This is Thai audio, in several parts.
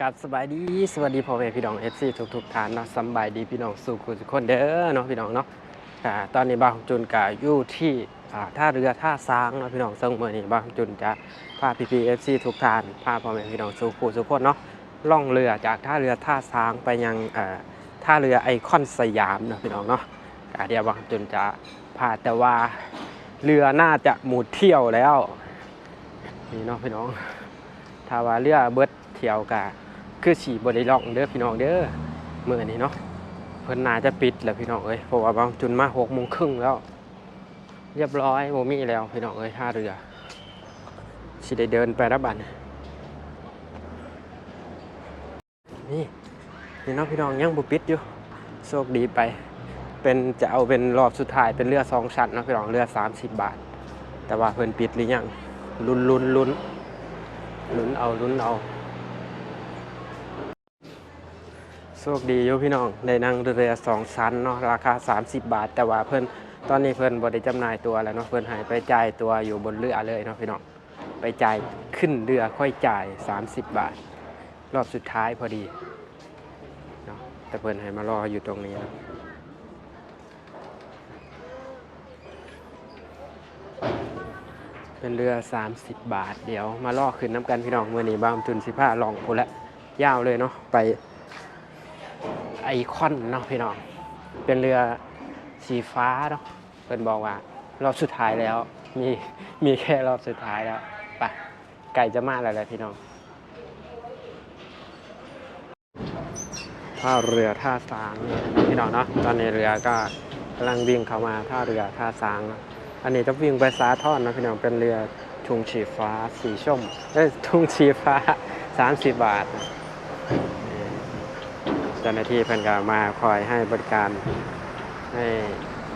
กับสบายดีสวัสดีพ่อแม่พี่น้องเอฟซีทุกทุกๆท่านเนาะสบายดีพี่น้องสู่ทุกคนเด้อเนาะพี่น้องเนาะอ่าตอนนี้บางจุนกะอยู่ที่อ่าท่าเรือท่าซางเนาะพี่น้องซึ่งเมื่อนี้บางจุนจะพาพี่พีเอฟซีทุกท่านพาพ่อแม่พี่น้องสู่ผู้สุคนเนาะล่องเรือจากท่าเรือท่าซางไปยังเอ่อท่าเรือไอคอนสยามเนาะพี่น้องเนาะกะเดี๋ยวบางจุนจะพาแต่ว่าเรือน่าจะหมุดเที่ยวแล้วนี่เนาะพี่น้องถ้าว่าเรือเบิดเที่ยวกะ คือฉีบริล่องเด้อพี่น้องเด้อเมื่อนี้เนาะเพิ่นน่าจะปิดแล้วพี่น้องเอ้ยเพราะว่าบางจุนมาหกโมงครึ่งแล้ว เรียบร้อยโมมี่แล้วพี่น้องเอ้ยท่าเรือสิได้เดินไปรับบันนี่นี่เนาะพี่น้องยังบ่ปิดอยู่โชคดีไป เป็นจะเอาเป็นรอบสุดท้ายเป็นเรือสองชั้นนะพี่น้องเรือ30บาท แต่ว่าเพิ่นปิดหรือยังลุ้นลุ้นลุ้นลุ้นเอาลุ้นเอา โชคดีอยู่พี่น้องได้นั่งเรือสองชั้นเนาะราคา 30 บาท แต่ว่าเพิ่นตอนนี้เพิ่นบ่ได้จำหน่ายตัวแล้วเนาะเพิ่นให้ไปจ่ายตัวอยู่บนเรือเลยเนาะพี่น้องไปจ่ายขึ้นเรือค่อยจ่าย 30 บาท รอบสุดท้ายพอดีเนาะแต่เพิ่นให้มารออยู่ตรงนี้นะเป็นเรือ 30 บาท เดี๋ยวมาล่อขึ้นน้ำกันพี่น้องเมื้อนี้บ้ามทุน15ลองพุ่นละยาวเลยเนาะไป ไอคอนเนาะพี่น้อง เป็นเรือสีฟ้าเนาะเพิ่นบอกว่ารอบสุดท้ายแล้ว มีมีแค่รอบสุดท้ายแล้วไปไก่จะมาแล้วแหละพี่น้องท่าเรือท่าสางพี่น้องเนาะตอนนี้เรือก็กำลังวิ่งเข้ามาท่าเรือท่าสางอันนี้จะวิ่งไปสาทอดนะพี่น้องเป็นเรือทุงชีฟ้าสีส้มเอ้ยทุงชีฟ้า 30 บาท จ้าหน้าที่เพิ่นก็มาคอยให้บริการให้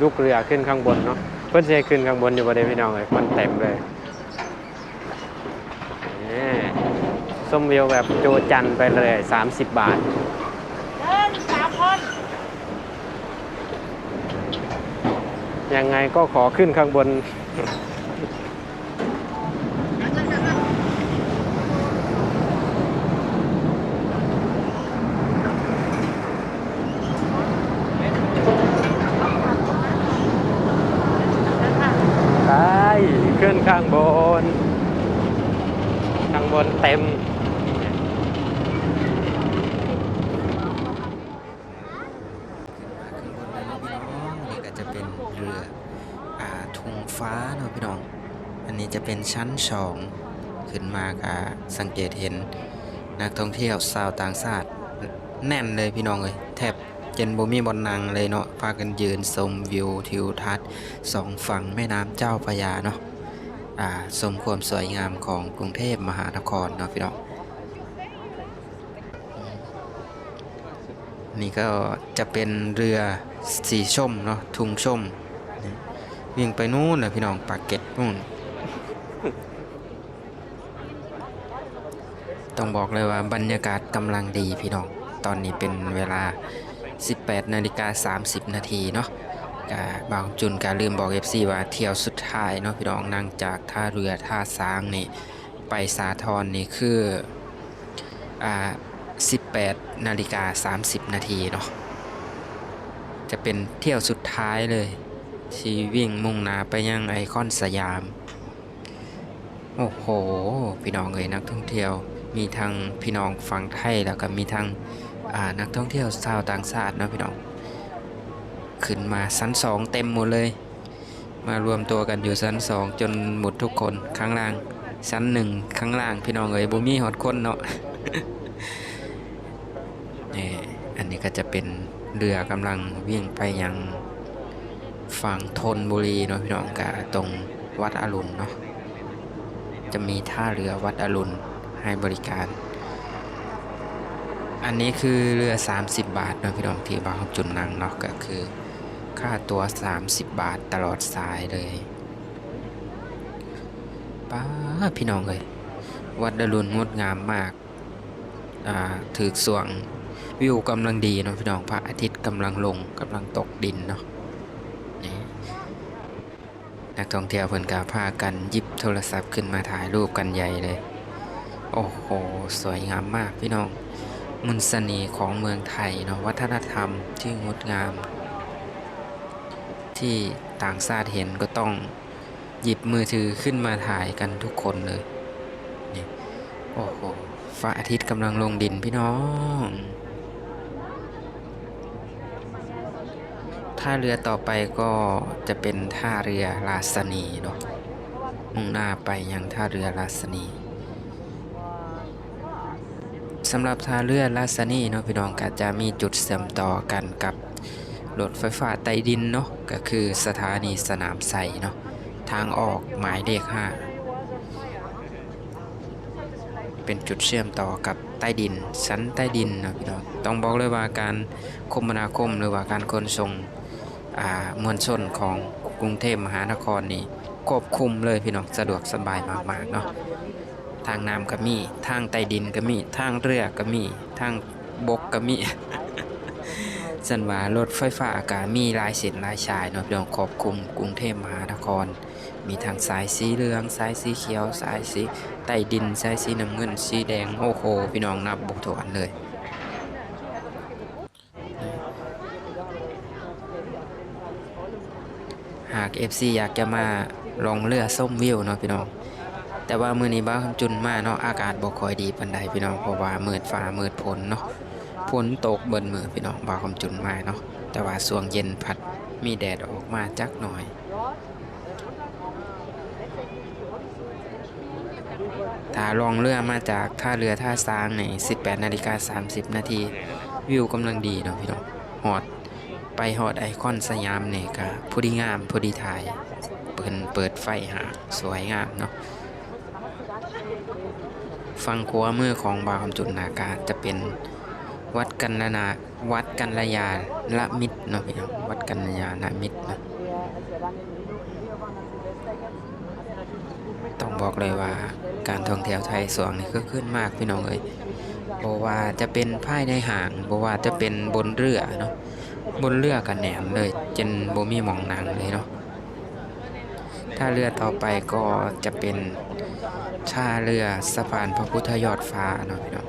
ลูกเรือขึ้นข้างบนเนาะเพิ่นสิให้ขึ้นข้างบนอยู่บ่ได้พี่น้องเลยมันเต็มเลยส้มวิวแบบโจจันไปเลย 30 บาทเดินสามคนยังไงก็ขอขึ้นข้างบน ไปขึ้นข้างบน ข้างบน เต็ม นี่ก็จะเป็นเรืออ่าธงฟ้าเนาะพี่น้อง อันนี้จะเป็นชั้นสองขึ้นมาก็สังเกตเห็นนักท่องเที่ยวชาวต่างชาติแน่นเลยพี่น้องเลยแทบเจนบ่มีบนนังเลยเนาะพากันยืนชมวิวทิวทัศน์สองฝั่งแม่น้ำเจ้าพระยาเนาะ อ่าชมความสวยงามของกรุงเทพมหานครเนาะพี่น้องนี่ก็จะเป็นเรือสีส้มเนาะทุงส้มวิ่งไปนู่นเลยพี่น้องปากเกร็ดนู่นต้องบอกเลยว่าบรรยากาศกำลังดีพี่น้อง ตอนนี้เป็นเวลา 18นาฬิกา30 นาทีเนาะ กะบางจุนกาลืมบอก FC ว่าเที่ยวสุดท้ายเนาะพี่น้องนั่งจากท่าเรือท่าสางนี่ไปสาทรนี่คืออ่า18นาฬิกา30 นาทีเนาะจะเป็นเที่ยวสุดท้ายเลย ที่วิ่งมุ่งหน้าไปยังไอคอนสยาม โอ้โห พี่น้องเอ้ยนักท่องเที่ยวมีทั้งพี่น้องฝั่งไทยแล้วก็มีทั้งอ่านักท่องเที่ยวชาวต่างชาติเนาะพี่น้อง ขึ้นมาชั้นสองเต็มหมดเลย มารวมตัวกันอยู่ชั้นสองจนหมดทุกคนข้างล่างชั้นหนึ่งข้างล่างพี่น้องเอ้ยบ่มีฮอดคนเนาะนี่อันนี้ก็จะเป็นเรือกำลังวิ่งไปยังฝั่งธนบุรีเนาะพี่น้องกะตรงวัดอรุณเนาะจะมีท่าเรือวัดอรุณให้บริการ อันนี้คือเรือ 30 บาทเนาะพี่น้องที่บางจุนนังเนาะก็คือ ค่าตัว 30 บาทตลอดสายเลยป้าพี่น้องเลย วัดดรุณงดงามมาก อ่าถือสวงวิวกำลังดีเนาะพี่น้องพระอาทิตย์กำลังลงกำลังตกดินเนาะนี่นักท่องเที่ยวเพิ่นกาพากันยิบโทรศัพท์ขึ้นมาถ่ายรูปกันใหญ่เลย โอ้โห สวยงามมากพี่น้องมนต์เสน่ห์ของเมืองไทยเนาะวัฒนธรรมที่งดงาม ที่ต่างชาติเห็นก็ต้องหยิบมือถือขึ้นมาถ่ายกันทุกคนเลยนี่โอ้โหพระอาทิตย์กำลังลงดินพี่น้อง ท่าเรือต่อไปก็จะเป็นท่าเรือลาสนีเนาะมุ่งหน้าไปยังท่าเรือลาสนีสำหรับท่าเรือลาซานี่เนาะพี่น้องก็จะมีจุดเชื่อมต่อกันกับ รถไฟฟ้าใต้ดินเนาะก็คือสถานีสนามไสเนาะทางออกหมายเลข5เป็นจุดเชื่อมต่อกับใต้ดินชั้นใต้ดินเนาะพี่น้องต้องบอกเลยว่าการคมนาคมหรือว่าการขนส่งอ่ามวลชนของกรุงเทพมหานครนี่ควบคุมเลยพี่น้องสะดวกสบายมากๆเนาะทางน้ำก็มี ทางใต้ดินก็มี ทางเรือก็มี ทางบกก็มี สันว่ารถไฟฟ้าอาก็มีลายเส้นลายสายเนาะเรื่องครอบคลุมกรุงเทพมหานคร มีทางสายสีเหลืองสายสีเขียวสายสีใต้ดินสายสีน้ำเงินสีแดงโอ้โหพี่น้องนับบุกถวนเลยหาก FC อยากจะมาลองเรือส้มวิวเนาะพี่น้อง แต่ว่ามือนี้บ้าคำจุนมาเนาะอากาศบ่ค่อยดีปานใดพี่น้องเพราะว่ามืดฟ้ามืดฝนเนาะ ฝนตกเบิ่นมือพี่น้องบาวคำจุนมาเนาะแต่ว่าช่วงเย็นพัดมีแดดออกมาจักหน่อยถ้าลองเรือมาจากท่าเรือท่าซางใน18นาฬิกา30 นาทีวิวกำลังดีเนาะพี่น้องฮอดไปฮอดไอคอนสยามเนี่ยก็พอดีงามพอดีถ่ายเปิดเปิดไฟหาสวยงามเนาะฟังขัวมือของบาวคำจุนนากาจะเป็น วัดกันละนาวัดกันระยาละมิตรเนาะพี่น้องวัดกันระยาละมิตรนะต้องบอกเลยว่าการท่องเที่ยวไทยสวงนี่ก็ขึ้นมากพี่น้องเอ้ยบว่าจะเป็นภายในห่างบว่าจะเป็นบนเรือเนาะบนเรือกันแหนมเลยจนบ่มีหมองนางเลยเนาะถ้าเรือต่อไปก็จะเป็นท่าเรือสะพานพระพุทธยอดฟ้าเนาะพี่น้อง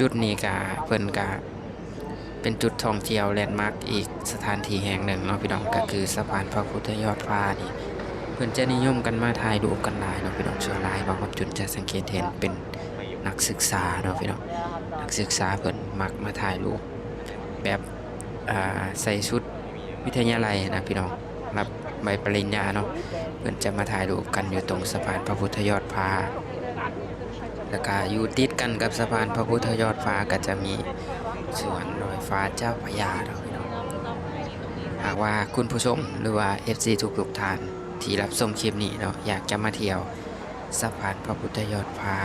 จุดนี้กะเพิ่นกะเป็นจุดท่องเที่ยวแลนด์มาร์กอีกสถานที่แห่งหนึ่งเนาะพี่น้องก็คือสะพานพระพุทธยอดฟ้านี่เพิ่นจะนิยมกันมาถ่ายรูปกันหลายเนาะพี่น้องส่วนหลายบางคนจุดจะสังเกตเห็นเป็นนักศึกษาเนาะพี่น้องนักศึกษาเพิ่นมักมาถ่ายรูปแบบใส่ชุดวิทยาลัยนะพี่น้องรับใบปริญญาเนาะเพื่อนจะมาถ่ายรูปกันอยู่ตรงสะพานพระพุทธยอดฟ้า แล้วก็อยู่ติดกันกับสะพานพระพุทธยอดฟ้าก็จะมีสวนลอยฟ้าเจ้าพระยาเราหากว่าคุณผู้ชมหรือว่า FC ทุกทุกท่านที่รับชมคลิปนี้เนาะอยากจะมาเที่ยวสะพานพระพุทธยอดฟ้า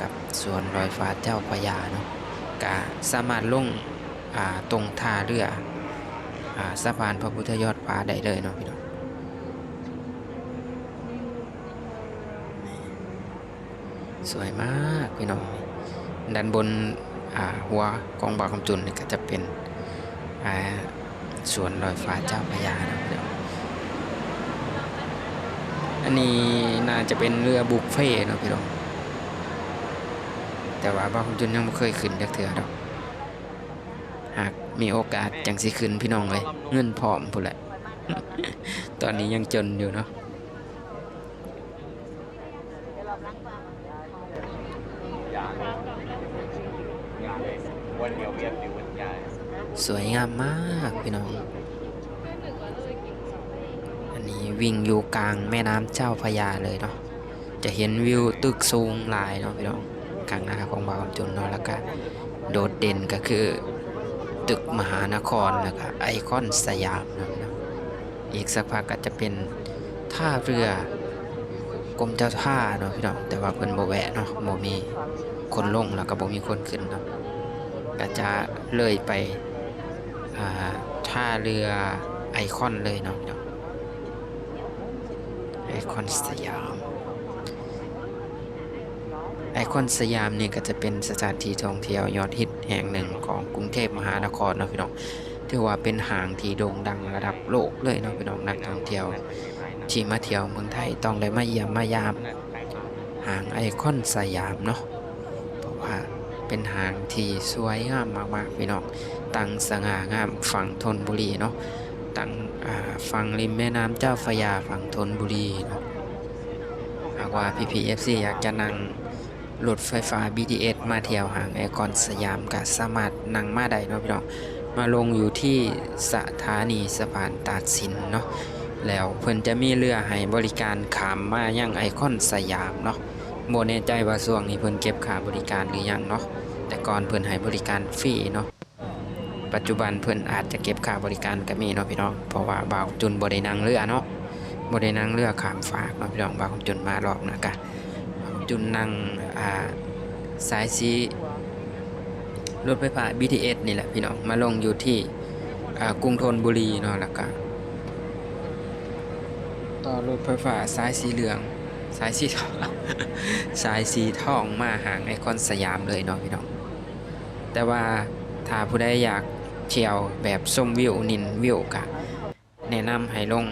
กับสวนลอยฟ้าเจ้าพระยาเนาะก็สามารถลงตรงท่าเรืออสะพานพระพุทธยอดฟ้าได้เลยเนาะพี่น้อง สวยมากพี่น้องด้านบนหัวกองบาคำจุนนี่ก็จะเป็นสวนลอยฟ้าเจ้าพระยานะพี่น้องอันนี้น่าจะเป็นเรือบุกเฟ่ต์เนาะพี่น้องแต่ว่าบาคำจุนยังไม่เคยขึ้นจักเถื่อดอกหากมีโอกาสจังสิขึ้นพี่น้องเลยเงินพร้อมพุ่นแหละตอนนี้ยังจนอยู่เนาะ สวยงามมากพี่น้อง อันนี้วิ่งอยู่กลางแม่น้ำเจ้าพระยาเลยเนาะ จะเห็นวิวตึกสูงหลายเนาะพี่น้องกลางหน้าของบางจุนเนาะแล้วก็โดดเด่นก็คือ ตึกมหานครแล้วก็ไอคอนสยามนะพี่น้องอีกสักพักก็จะเป็นท่าเรือกรมเจ้าท่าเนาะพี่น้องแต่ว่าเพิ่นบ่แวะเนาะบ่มีคนลงแล้วก็บ่มีคนขึ้นเนาะ ก็จะเลยไปท่าเรือไอคอนเลยเนาะไอคอนสยาม ไอคอนสยามนี่ก็จะเป็นสถานที่ท่องเที่ยวยอดฮิตแห่งหนึ่งของกรุงเทพมหานครเนาะพี่น้องถือว่าเป็นห้างที่โด่งดังระดับโลกเลยเนาะพี่น้องนักท่องเที่ยวที่มาเที่ยวเมืองไทยต้องได้มาเยี่ยมมายามห้างไอคอนสยามเนาะเพราะว่า เป็นหางที่สวยงามมากๆพี่น้องตั้งสง่างามฝั่งธนบุรีเนาะตั้งฝั่งริมแม่น้ำเจ้าพระยาฝั่งธนบุรีเนาะหากว่า PPFC อยากจะนั่งรถไฟฟ้า BTS มาเที่ยวหางไอคอนสยามก็สามารถนั่งมาได้เนาะพี่น้องมาลงอยู่ที่สถานีสะพานตากสินเนาะแล้วเพิ่นจะมีเรือให้บริการขามมายังไอคอนสยามเนาะโมแน่ใจว่าช่วงนี้เพิ่นเก็บค่าบริการหรือยังเนาะ แต่ก่อนเพิ่อนให้บริการฟรีเนาะปัจจุบันเพิ่อนอาจจะเก็บค่าบริการก็มีเนาะพี่น้องเพราะว่าบ่าวจุนบ่ได้นั่งเรือเนาะบ่ได้นั่งเรือขามฟากเนาะพี่น้องบ่าวจุนมารอบหนะกะจุนนั่งอ่าสายสีรถไฟฟ้า BTS นี่แหละพี่น้องมาลงอยู่ที่อ่ากรุงธนบุรีเนาะแล้วก็ต่อรถไฟฟ้าสายสีเหลืองสายสีทองสายสีทองมาหางไอคอนสยามเลยเนาะพี่น้อง แต่ว่าถ้าผู้ใดอยากเที่ยวแบบชมวิวนินวิวกะ แนะนำให้ลง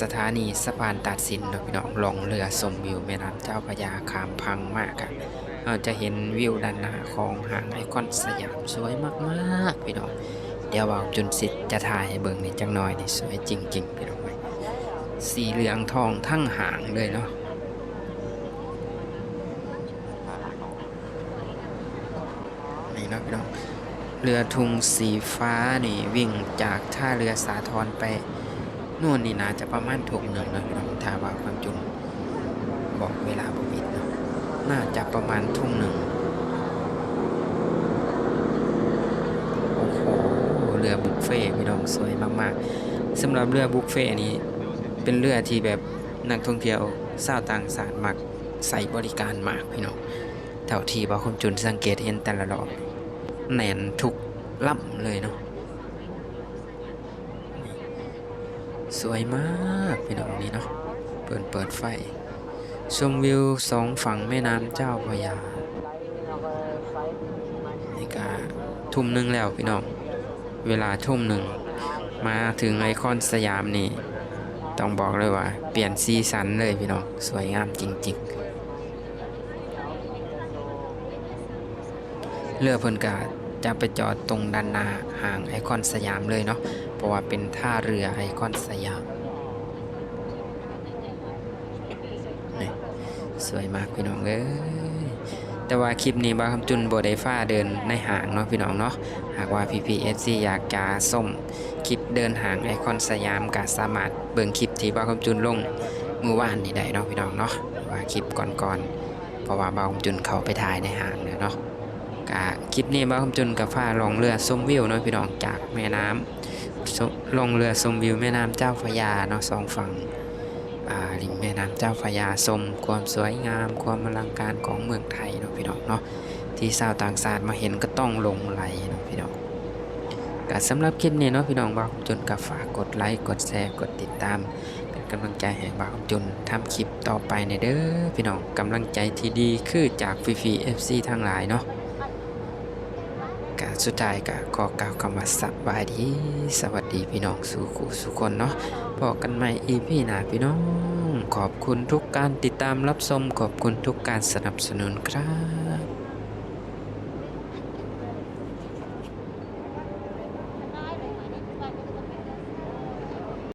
สถานีสะพานตัดสินเนาะพี่น้องลองเรือชมวิวแม่น้ำเจ้าพระยาขามพังมากอะเราจะเห็นวิวด้านหน้าของหางไอคอนสยามสวยมากๆพี่น้องเดี๋ยวว่าจุนสิทธิ์จะถ่ายให้เบิ่งในจังหน้อยนี่สวยจริงๆพี่น้องสีเหลืองทองทั้งหางเลยเนาะนี่เนาะพี่น้อง เรือทุงสีฟ้านี่วิ่งจากท่าเรือสาทรไปนู่นนี่นาจะประมาณถุงหนึ่งนะพี่น้องถ้าว่าความจุนบอกเวลาบ่ผิดเนะน่าจะประมาณทุ่งหนึ่งโอ้โหเรือบุฟเฟ่พี่น้องสวยมากๆสำหรับเรือบุฟเฟ่นี้เป็นเรือที่แบบนักท่องเที่ยวชาวต่างชาติมักใส่บริการมากพี่น้องเท่าที่ว่าความจุนสังเกตเห็นแต่ละรอบ แน่นทุกล่ำเลยเนาะสวยมากพี่น้องนี่เนาะเปิดเปิดไฟ ชมวิวสองฝั่งแม่น้ำเจ้าพระยานี่ก็ทุ่มหนึ่งแล้วพี่น้อง เวลาทุ่มหนึ่ง มาถึงไอคอนสยามนี่ ต้องบอกเลยว่า เปลี่ยนซีซันเลยพี่น้อง สวยงามจริงๆเรือเพิ่นกา จะไปจอดตรงด้านหน้าห่างไอคอนสยามเลยเนาะเพราะว่าเป็นท่าเรือไอคอนสยามนี่สวยมากพี่น้องเอ้ยแต่ว่าคลิปนี้บาคำจุนบได้ฟ้าเดินในห้างเนาะพี่น้องเนาะหากว่า PPSC อยากจะส้มคลิปเดินห่างไอคอนสยามก็สามารถเบิ่งคลิปที่บาคำจุนลงเมื่อวานนี้ได้เนาะพี่น้องเนาะว่าคลิปก่อนๆเพราะว่าบาคำจุนเขาไปถ่ายในห้างเนาะ กะคลิปนี้บาคำจุนกับฟ้าลองเรือส้มวิวเนาะพี่น้องจากแม่น้ำชมลงเรือชมวิวแม่น้ำเจ้าพระยาเนาะสองฝั่งอาริมแม่น้ำเจ้าพระยาชมความสวยงาม ความอลังการของเมืองไทยเนาะพี่น้องเนาะที่ชาวต่างชาติมาเห็นก็ต้องหลงไหลเนาะพี่น้องก็สำหรับคลิปนี้เนาะพี่น้องบ่าวคำจุนก็ฝากกดไลค์กดแชร์กดติดตาม เป็นกำลังใจให้บ่าวคำจุนทำคลิปต่อไปในเด้อพี่น้องกำลังใจที่ดีคือจากฟรีๆ FC ทั้งหลายเนาะ สุดท้ายก็ขอกล่าวคำว่าสบายดี สวัสดีพี่น้องสู่คู่สู่คนเนาะพอกันใหม่อีพีหน้าพี่น้อง ขอบคุณทุกการติดตามรับชมขอบคุณทุกการสนับสนุนครับ